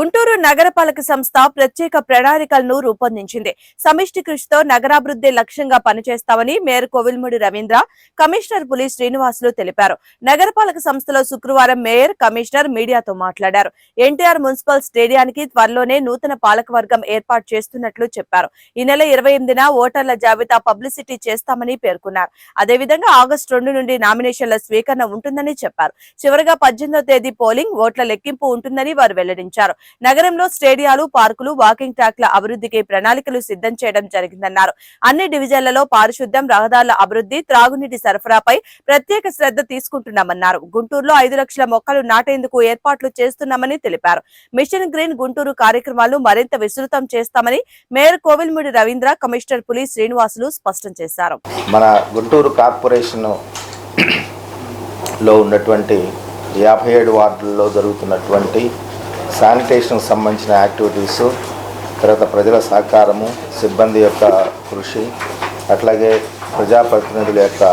గుంటూరు నగరపాలక సంస్థ ప్రత్యేక ప్రణాళికలను రూపొందించింది. సమిష్టి కృషితో నగరాభివృద్ధి లక్ష్యంగా పనిచేస్తామని మేయర్ కోవిల్ముడి రవీంద్ర కమిషనర్ పులి శ్రీనివాసులు తెలిపారు. నగరపాలక సంస్థలో శుక్రవారం మేయర్ కమిషనర్ మీడియాతో మాట్లాడారు. ఎన్టీఆర్ మున్సిపల్ స్టేడియానికి త్వరలోనే నూతన పాలకవర్గం ఏర్పాటు చేస్తున్నట్లు చెప్పారు. ఈ నెల ఇరవై ఎనిమిదిన ఓటర్ల జాబితా పబ్లిసిటీ చేస్తామని పేర్కొన్నారు. అదేవిధంగా ఆగస్టు రెండు నుండి నామినేషన్ల స్వీకరణ ఉంటుందని చెప్పారు. చివరగా పద్దెనిమిదో తేదీ పోలింగ్ ఓట్ల లెక్కింపు ఉంటుందని వారు వెల్లడించారు. నగరంలో స్టేడియాలు పార్కులు వాకింగ్ ట్రాక్ల అభివృద్ధికి ప్రణాళికలు సిద్ధం చేయడం జరిగిందన్నారు. అన్ని డివిజన్లలో పారిశుద్ధ్యం రహదారుల అభివృద్ధి త్రాగునీటి సరఫరాపై ప్రత్యేక శ్రద్ధ తీసుకుంటున్నామన్నారు. గుంటూరులో ఐదు లక్షల మొక్కలు నాటేందుకు ఏర్పాట్లు చేస్తున్నామని తెలిపారు. మిషన్ గ్రీన్ గుంటూరు కార్యక్రమాలు మరింత విస్తృతం చేస్తామని మేయర్ కోవిల్ముడి రవీంద్ర కమిషనర్ పులి శ్రీనివాసులు స్పష్టం చేశారు. మన గుంటూరు కార్పొరేషన్ లో ఉన్నటువంటి యాభై ఏడు వార్డుల్లో జరుగుతున్నటువంటి శానిటేషన్కి సంబంధించిన యాక్టివిటీస్ తర్వాత ప్రజల సహకారము సిబ్బంది యొక్క కృషి అట్లాగే ప్రజాప్రతినిధుల యొక్క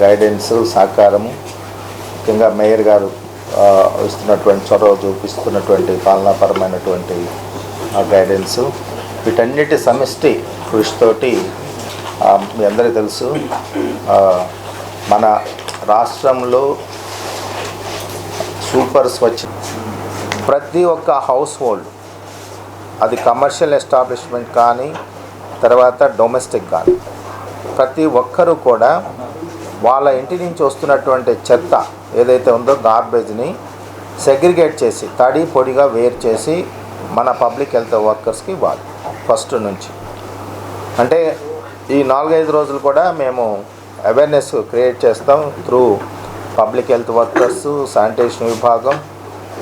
గైడెన్స్ సహకారము. ముఖ్యంగా మేయర్ గారు ఇస్తున్నటువంటి చొరవ చూపిస్తున్నటువంటి పాలనాపరమైనటువంటి గైడెన్స్. వీటన్నిటి సమిష్టి కృషితోటి మీ అందరికీ తెలుసు మన రాష్ట్రంలో సూపర్ స్వచ్ఛ ప్రతి ఒక్క హౌస్ హోల్డ్ అది కమర్షియల్ ఎస్టాబ్లిష్మెంట్ కానీ తర్వాత డొమెస్టిక్ కానీ ప్రతి ఒక్కరూ కూడా వాళ్ళ ఇంటి నుంచి వస్తున్నటువంటి చెత్త ఏదైతే ఉందో గార్బేజ్ని సెగ్రిగేట్ చేసి తడి పొడిగా వేరు చేసి మన పబ్లిక్ హెల్త్ వర్కర్స్కి ఇవ్వాలి ఫస్ట్ నుంచి. అంటే ఈ నాలుగైదు రోజులు కూడా మేము అవేర్నెస్ క్రియేట్ చేస్తాం through public health workers sanitation విభాగం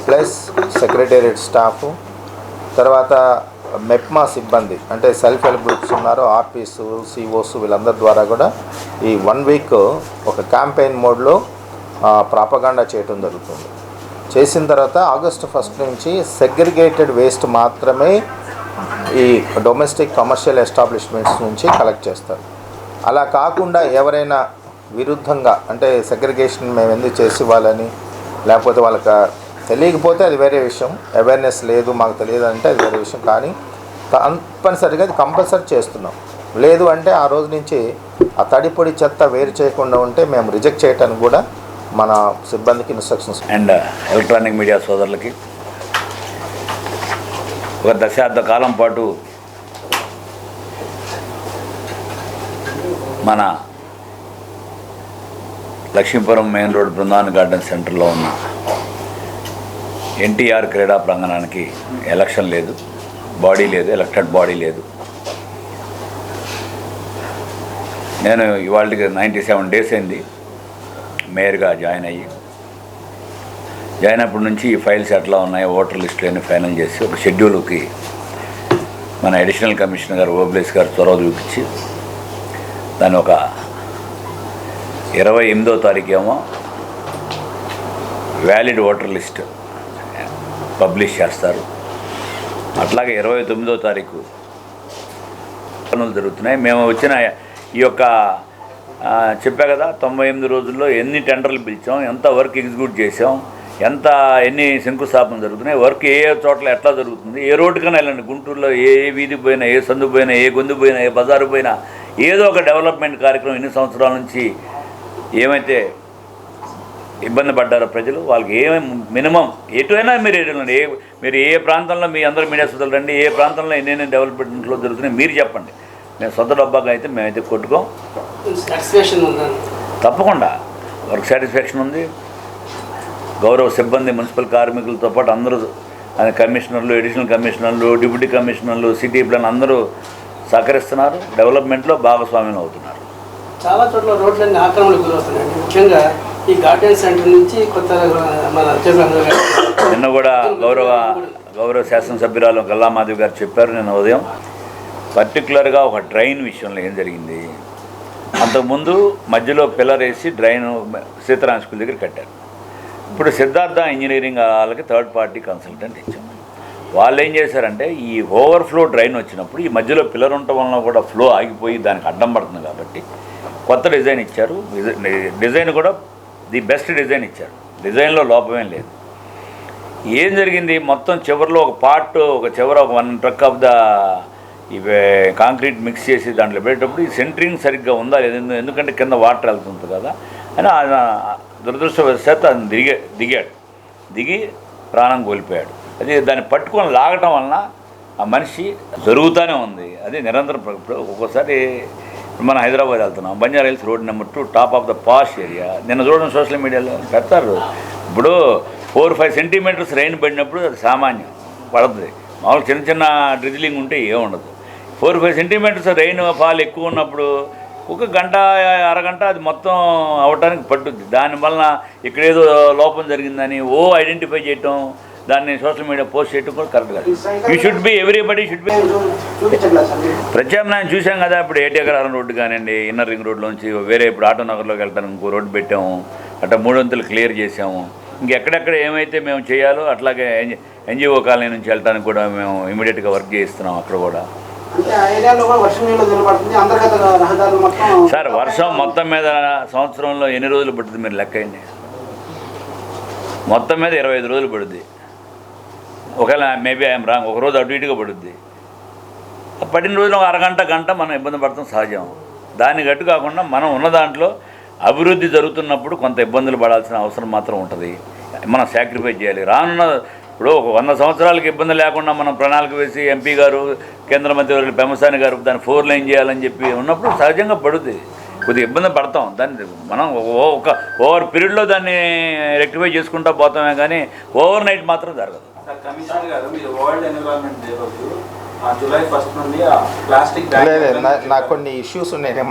ప్లస్ సెక్రటేరియట్ స్టాఫ్ తర్వాత మెప్మా సిబ్బంది అంటే సెల్ఫ్ హెల్ప్ గ్రూప్స్ ఉన్నారు ఆర్పీస్ సిఓస్ వీళ్ళందరి ద్వారా కూడా ఈ వన్ వీక్ ఒక క్యాంపెయిన్ మోడ్లో ప్రాపగాండా చేయటం జరుగుతుంది. చేసిన తర్వాత ఆగస్టు ఫస్ట్ నుంచి సెగ్రిగేటెడ్ వేస్ట్ మాత్రమే ఈ డొమెస్టిక్ కమర్షియల్ ఎస్టాబ్లిష్మెంట్స్ నుంచి కలెక్ట్ చేస్తారు. అలా కాకుండా ఎవరైనా విరుద్ధంగా అంటే సెగ్రిగేషన్ మేము ఎందుకు చేసి ఇవ్వాలని లేకపోతే వాళ్ళకి తెలియకపోతే అది వేరే విషయం. అవేర్నెస్ లేదు మాకు తెలియదు అంటే అది వేరే విషయం. కానీ తప్పనిసరిగా అది కంపల్సరీ చేస్తున్నాం. లేదు అంటే ఆ రోజు నుంచి ఆ తడి పొడి చెత్త వేరు చేయకుండా ఉంటే మేము రిజెక్ట్ చేయడానికి కూడా మన సిబ్బందికి ఇన్స్ట్రక్షన్స్ అండ్ ఎలక్ట్రానిక్ మీడియా సోదరులకి ఒక దశాబ్ద కాలం పాటు మన Lakshmipuram main road Brindavan garden సెంటర్లో ఉన్న ఎన్టీఆర్ క్రీడా ప్రాంగణానికి ఎలక్షన్ లేదు బాడీ లేదు ఎలక్టెడ్ బాడీ లేదు. నేను ఇవాళకి నైంటీ సెవెన్ డేస్ అయింది మేయర్గా జాయిన్ అయ్యి. జాయిన్ అయినప్పటి నుంచి ఈ ఫైల్స్ ఎట్లా ఉన్నాయి ఓటర్ లిస్టులన్నీ ఫైనల్ చేసి ఒక షెడ్యూల్కి మన అడిషనల్ కమిషనర్ గారు ఓబ్లేస్ గారు చొరవ చూపించి దాని ఒక ఇరవై ఎనిమిదో తారీఖు ఏమో వ్యాలిడ్ ఓటర్ లిస్ట్ పబ్లిష్ చేస్తారు. అట్లాగే ఇరవై తొమ్మిదో తారీఖు పనులు జరుగుతున్నాయి. మేము వచ్చిన ఈ యొక్క చెప్పా కదా తొంభై ఎనిమిది రోజుల్లో ఎన్ని టెండర్లు పిలిచాం ఎంత వర్క్ ఎగ్జిక్యూట్ చేసాం ఎంత ఎన్ని శంకుస్థాపన జరుగుతున్నాయి వర్క్ ఏ ఏ చోట్ల ఎట్లా జరుగుతుంది ఏ రోడ్డుకైనా వెళ్ళండి గుంటూరులో ఏ ఏ వీధి పోయినా ఏ సందు పోయినా ఏ గొంతు పోయినా ఏ బజారు పోయినా ఏదో ఒక డెవలప్మెంట్ కార్యక్రమం ఎన్ని సంవత్సరాల నుంచి ఏమైతే ఇబ్బంది పడ్డారో ప్రజలు. వాళ్ళకి ఏమేమి మినిమం ఎటువైనా మీరు ఎటు ఏ మీరు ఏ ప్రాంతంలో మీ అందరూ మీడియా సోదరులు రండి ఏ ప్రాంతంలో ఎన్నెన్ని డెవలప్మెంట్లో జరుగుతున్నాయి మీరు చెప్పండి. మేము సొంత డబ్బాగా అయితే మేమైతే కొట్టుకోం. తప్పకుండా. వర్క్ సాటిస్ఫాక్షన్ ఉంది. గౌరవ సిబ్బంది మున్సిపల్ కార్మికులతో పాటు అందరూ ఆయన కమిషనర్లు ఎడిషనల్ కమిషనర్లు డిప్యూటీ కమిషనర్లు సిటీ ప్లాన్ అందరూ సహకరిస్తున్నారు. డెవలప్మెంట్లో భాగస్వామ్యం అవుతున్నారు. చాలా చోట్ల రోడ్లన్నీ ఆక్రమణకు గురవుతున్నాయండి ముఖ్యంగా ఈ గార్డెన్ సెంటర్ నుంచి కొత్త మన నిన్న కూడా గౌరవ గౌరవ శాసనసభ్యురాలు గల్లామాధవి గారు చెప్పారు నిన్న ఉదయం. పర్టికులర్గా ఒక డ్రైన్ విషయంలో ఏం జరిగింది? అంతకుముందు మధ్యలో పిల్లర్ వేసి డ్రైన్ సీతారాం స్కూల్ దగ్గర కట్టారు. ఇప్పుడు సిద్ధార్థ ఇంజనీరింగ్ వాళ్ళకి థర్డ్ పార్టీ కన్సల్టెంట్ ఇచ్చాం. వాళ్ళు ఏం చేశారంటే ఈ ఓవర్ఫ్లో డ్రైన్ వచ్చినప్పుడు ఈ మధ్యలో పిల్లర్ ఉండటం వలన కూడా ఫ్లో ఆగిపోయి దానికి అడ్డం పడుతుంది కాబట్టి కొత్త డిజైన్ ఇచ్చారు. డిజైన్ కూడా ది బెస్ట్ డిజైన్ ఇచ్చారు. డిజైన్లో లోపమేం లేదు. ఏం జరిగింది? మొత్తం చివరిలో ఒక పార్ట్ ఒక చివర ఒక వన్ ట్రక్ ఆఫ్ ద ఇవే కాంక్రీట్ మిక్స్ చేసి దాంట్లో పెట్టేటప్పుడు ఈ సెంటరింగ్ సరిగ్గా ఉందా లేదు? ఎందుకంటే కింద వాటర్ వెళ్తుంది కదా. అని ఆయన దురదృష్టవశాత్తు ఆయన దిగే దిగాడు. దిగి ప్రాణం కోల్పోయాడు. అది దాన్ని పట్టుకొని లాగటం వలన ఆ మనిషి జరుగుతూనే ఉంది. అది నిరంతరం ఒక్కోసారి మనం హైదరాబాద్ వెళ్తున్నాం. Banjara hills road number two top of the posh area. నిన్న చూడడం సోషల్ మీడియాలో పెడతారు. ఇప్పుడు ఫోర్ ఫైవ్ సెంటీమీటర్స్ రైన్ పడినప్పుడు అది సామాన్యం పడుతుంది మామూలు చిన్న చిన్న డ్రిజిలింగ్ ఉంటే ఏముండదు four five centimetres rainfall ఎక్కువ ఉన్నప్పుడు ఒక గంట అరగంట అది మొత్తం అవటానికి పట్టుద్ది. దానివల్ల ఇక్కడేదో లోపం జరిగిందని ఓ ఐడెంటిఫై చేయటం దాన్ని సోషల్ మీడియా పోస్ట్ చేయటం కూడా కరెక్ట్ కాదు. You should be everybody should be. ప్రత్యామ్నాయం చూసాం కదా ఇప్పుడు ఏటీఎగరం రోడ్డు కానివ్వండి ఇన్నర్ రింగ్ రోడ్లోంచి వేరే ఇప్పుడు ఆటో నగర్లోకి వెళ్తాను ఇంకో రోడ్డు పెట్టాము అట్లా మూడొంతులు క్లియర్ చేసాము ఇంకెక్కడెక్కడ ఏమైతే మేము చేయాలో అట్లాగే ఎన్జిఓ కాలనీ నుంచి వెళ్ళడానికి కూడా మేము ఇమీడియట్గా వర్క్ చేయిస్తున్నాం అక్కడ కూడా. సార్ వర్షం మొత్తం మీద సంవత్సరంలో ఎన్ని రోజులు పడుతుంది మీరు లెక్క అయింది మొత్తం మీద ఇరవై ఐదు రోజులు పడుద్ది. ఒకవేళ మేబీ ఐఎమ్ రాంగ్ ఒక రోజు అటు ఇటుగా పడుద్ది. పడిన రోజున ఒక అరగంట గంట మనం ఇబ్బంది పడతాం సహజం. దాన్ని గట్టు కాకుండా మనం ఉన్న దాంట్లో అభివృద్ధి జరుగుతున్నప్పుడు కొంత ఇబ్బందులు పడాల్సిన అవసరం మాత్రం ఉంటుంది. మనం సాక్రిఫైస్ చేయాలి. రానున్న ఇప్పుడు ఒక వంద సంవత్సరాలకి ఇబ్బంది లేకుండా మనం ప్రణాళిక వేసి ఎంపీ గారు కేంద్ర మంత్రి గారు పెమసాని గారు దాన్ని ఫోర్ లైన్ చేయాలని చెప్పి ఉన్నప్పుడు సహజంగా పడుద్ది. కొద్దిగా ఇబ్బంది పడతాం. దాన్ని మనం ఓ- ఒక ఓవర్ పీరియడ్లో దాన్ని రెక్టిఫై చేసుకుంటా పోతామే కానీ ఓవర్ నైట్ మాత్రం జరగదు. సార్ కమిషనర్ గారు మీరు వరల్డ్ ఎన్విరాన్మెంట్ డే రోజు ఆ జూలై ఫస్ట్ నుండి ఆ ప్లాస్టిక్ లేదు నా- నాకు కొన్ని ఇష్యూస్ ఉన్నాయి నేను